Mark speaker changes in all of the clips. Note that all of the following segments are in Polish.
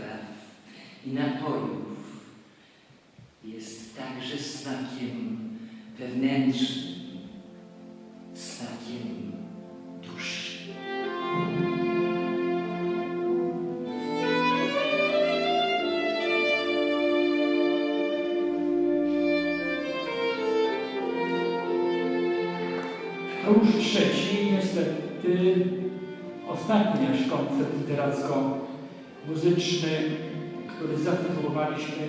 Speaker 1: potraw i napojów jest także smakiem wewnętrznym, smakiem duszy.
Speaker 2: To już trzeci, niestety ostatni aż koncert literacko-muzyczny, który zatytułowaliśmy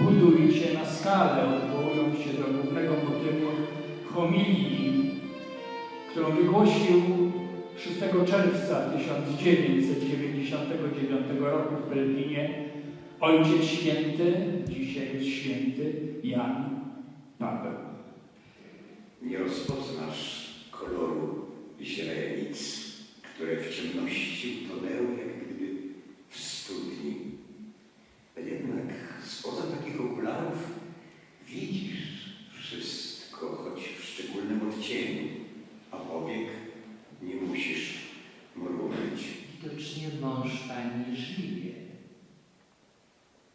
Speaker 2: Budujcie na skalę, odwołując się do głównego motywu homilii, którą wygłosił 6 czerwca 1999 roku w Berlinie Ojciec Święty, dzisiaj jest Święty Jan Paweł.
Speaker 3: Nie rozpoznasz koloru odcieniu, a powiek nie musisz mrugnąć.
Speaker 1: Widocznie mąż pani żyje.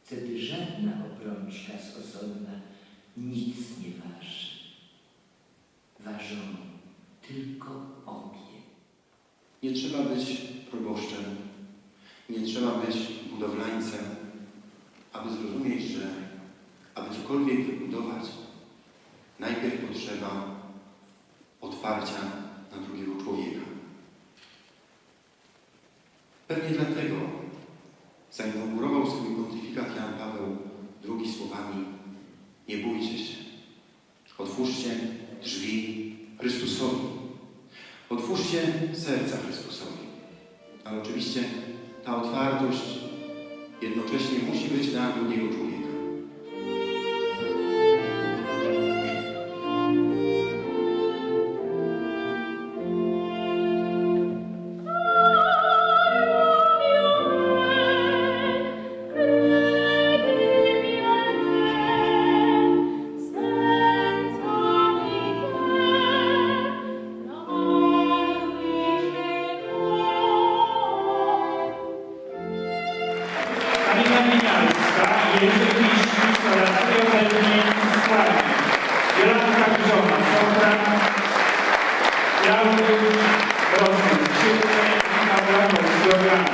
Speaker 1: Wtedy żadna obrączka stosowna nic nie waży. Ważą tylko obie.
Speaker 4: Nie trzeba być proboszczem, nie trzeba być budowlańcem, aby zrozumieć, że aby cokolwiek wybudować, najpierw potrzeba otwarcia na drugiego człowieka. Pewnie dlatego zainaugurował swój pontyfikat Jan Paweł II słowami Nie bójcie się, otwórzcie drzwi Chrystusowi. Otwórzcie serca Chrystusowi. Ale oczywiście ta otwartość jednocześnie musi być na drugiego człowieka. Jerzy Kisz oraz Leotelki Składnik. Jolanta Kiszona, Michał Rakowski, Organ.